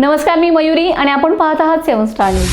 नमस्कार मी मयुरी आणि आपण पाहत आहात seven star news.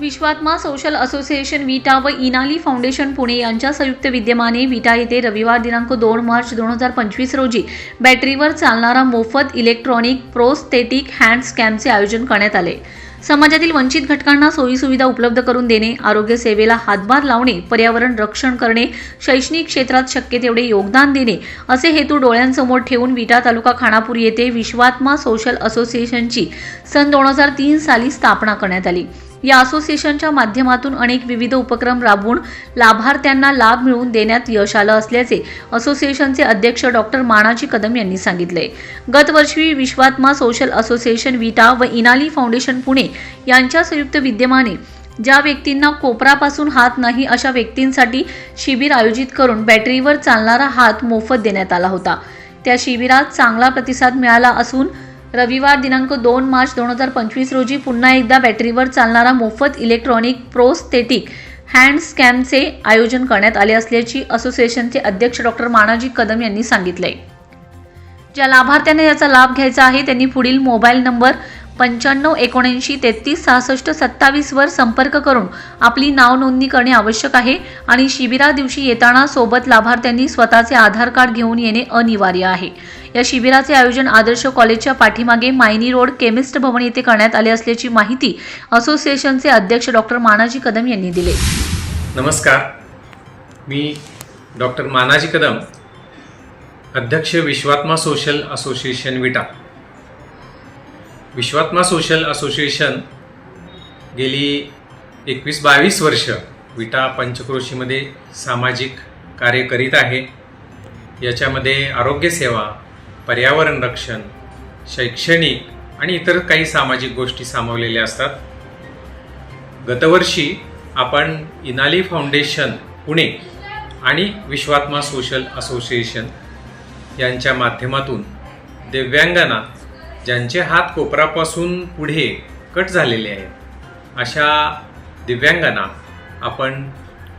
Vishwatma social association Vita व इनाली फाउंडेशन पुणे यांच्या संयुक्त विद्यमाने विटा येथे रविवार दिनांक दोन मार्च दोन हजार पंचवीस रोजी बॅटरीवर चालणारा मोफत इलेक्ट्रॉनिक प्रोस्थेटिक हँड स्कॅमचे आयोजन करण्यात आले. समाजातील वंचित घटकांना सोयीसुविधा उपलब्ध करून देणे आरोग्य सेवेला हातभार लावणे पर्यावरण रक्षण करणे शैक्षणिक क्षेत्रात शक्य तेवढे योगदान देणे असे हेतू डोळ्यांसमोर ठेवून विटा तालुका खानापूर येथे विश्वात्मा सोशल असोसिएशनची सन दोन हजार तीन साली स्थापना करण्यात आली. या असोसिएशनच्या माध्यमातून अनेक विविध उपक्रम राबवून लाभार्थ्यांना लाभ मिळवून देण्यात यश आलं असल्याचे असोसिएशनचे अध्यक्ष डॉक्टर मानाजी कदम यांनी सांगितले गतवर्षी विश्वात्मा सोशल असोसिएशन विटा व इनाली फाउंडेशन पुणे यांच्या संयुक्त विद्यमाने ज्या व्यक्तींना कोपरापासून हात नाही अशा व्यक्तींसाठी शिबिर आयोजित करून बॅटरीवर चालणारा हात मोफत देण्यात आला होता. त्या शिबिरात चांगला प्रतिसाद मिळाला असून रविवार दिनांक दोन मार्च दोन हजार पंचवीस रोजी पुन्हा एकदा बॅटरीवर चालणारा मोफत इलेक्ट्रॉनिक प्रोस्थेटिक हँड स्कॅमचे आयोजन करण्यात आले असल्याची असोसिएशनचे अध्यक्ष डॉक्टर मानाजी कदम यांनी सांगितले ज्या लाभार्थ्यांना याचा लाभ घ्यायचा आहे त्यांनी पुढील मोबाईल नंबर पंच्याण्णव एकोणऐंशी तेहतीस सहासष्ट सत्तावीसवर संपर्क करून आपली नाव नोंदणी करणे आवश्यक आहे आणि शिबिरा दिवशी येताना सोबत लाभार्थ्यांनी स्वतःचे आधार कार्ड घेऊन येणे अनिवार्य आहे. या शिबिराचे आयोजन आदर्श कॉलेजच्या पाठीमागे मायनी रोड केमिस्ट भवन येथे करण्यात आले असल्याची माहिती असोसिएशनचे अध्यक्ष डॉक्टर मानाजी कदम यांनी दिले. नमस्कार. मी डॉक्टर मानाजी कदम अध्यक्ष विश्वात्मा सोशल असोसिएशन विटा. विश्वात्मा सोशल असोसिएशन गेली एकवीस बावीस वर्ष विटा पंचक्रोशीमध्ये सामाजिक कार्य करीत आहे. याच्यामध्ये आरोग्यसेवा पर्यावरण रक्षण शैक्षणिक आणि इतर काही सामाजिक गोष्टी सामावलेल्या असतात. गतवर्षी आपण इनाली फाउंडेशन पुणे आणि विश्वात्मा सोशल असोसिएशन यांच्या माध्यमातून दिव्यांगांना ज्यांचे हात कोपरापासून पुढे कट झालेले आहेत अशा दिव्यांगांना आपण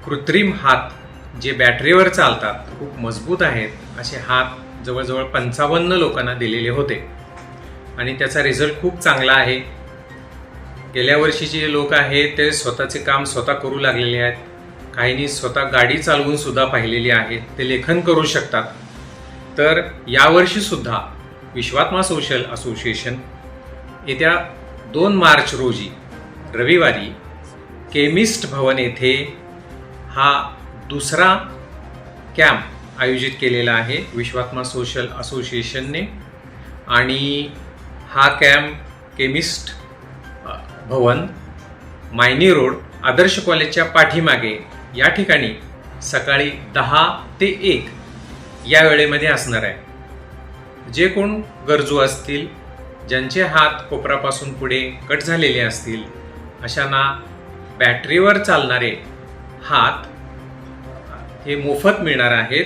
कृत्रिम हात जे बॅटरीवर चालतात खूप मजबूत आहेत असे हात जवळजवळ पंचावन्न लोकांना दिलेले होते. आणि त्याचा रिझल्ट खूप चांगला आहे. गेल्या वर्षीचे जे लोक आहेत ते स्वतःचे काम स्वतः करू लागलेले आहेत. काहींनी स्वतः गाडी चालवून सुद्धा पाहिलेली आहे ते लेखन करू शकतात. तर यावर्षी सुद्धा विश्वात्मा सोशल असोसिएशन येत्या दोन मार्च रोजी रविवारी केमिस्ट भवन येथे हा दुसरा कॅम्प आयोजित केलेला आहे विश्वात्मा सोशल असोसिएशनने. आणि हा camp chemist Bhavan Mayani road Adarsh कॉलेजच्या पाठीमागे या ठिकाणी सकाळी दहा ते एक या वेळेमध्ये असणार आहे. जे कोण गरजू असतील ज्यांचे हात कोपरापासून पुढे कट झालेले असतील अशांना बॅटरीवर चालणारे हात हे मोफत मिळणार आहेत.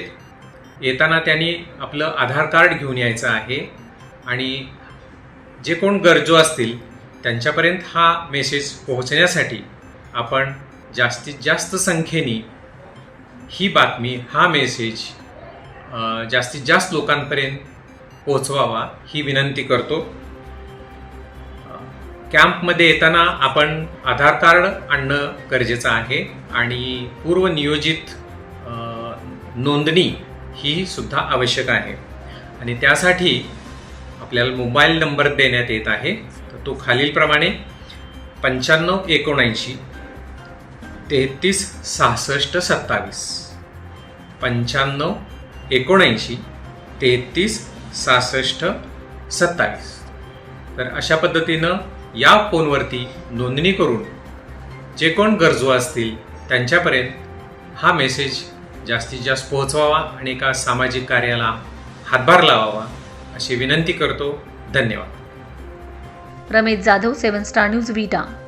येताना त्यांनी आपलं आधार कार्ड घेऊन यायचं आहे आणि जे कोण गरजू असतील त्यांच्यापर्यंत हा मेसेज पोहोचण्यासाठी आपण जास्तीत जास्त संख्येने ही बातमी हा मेसेज जास्तीत जास्त लोकांपर्यंत पोचवावा ही विनंती करतो. कॅम्पमध्ये येताना आपण आधार कार्ड आणणं गरजेचं आहे आणि पूर्वनियोजित नोंदणी ही सुद्धा आवश्यक आहे. आणि त्यासाठी आपल्याला मोबाईल नंबर देण्यात येत आहे. तर तो खालीलप्रमाणे पंच्याण्णव एकोणऐंशी तेहतीस सहासष्ट सत्तावीस पंच्याण्णव एकोणऐंशी तेहतीस सहासष्ट सत्तावीस. तर अशा पद्धतीनं या फोनवरती नोंदणी करून जे कोण गरजू असतील त्यांच्यापर्यंत हा मेसेज जास्तीत जास्त पोहोचवावा आणि एका सामाजिक कार्याला हातभार लावावा अशी विनंती करतो. धन्यवाद. Ramesh Jadhav seven star news Vita.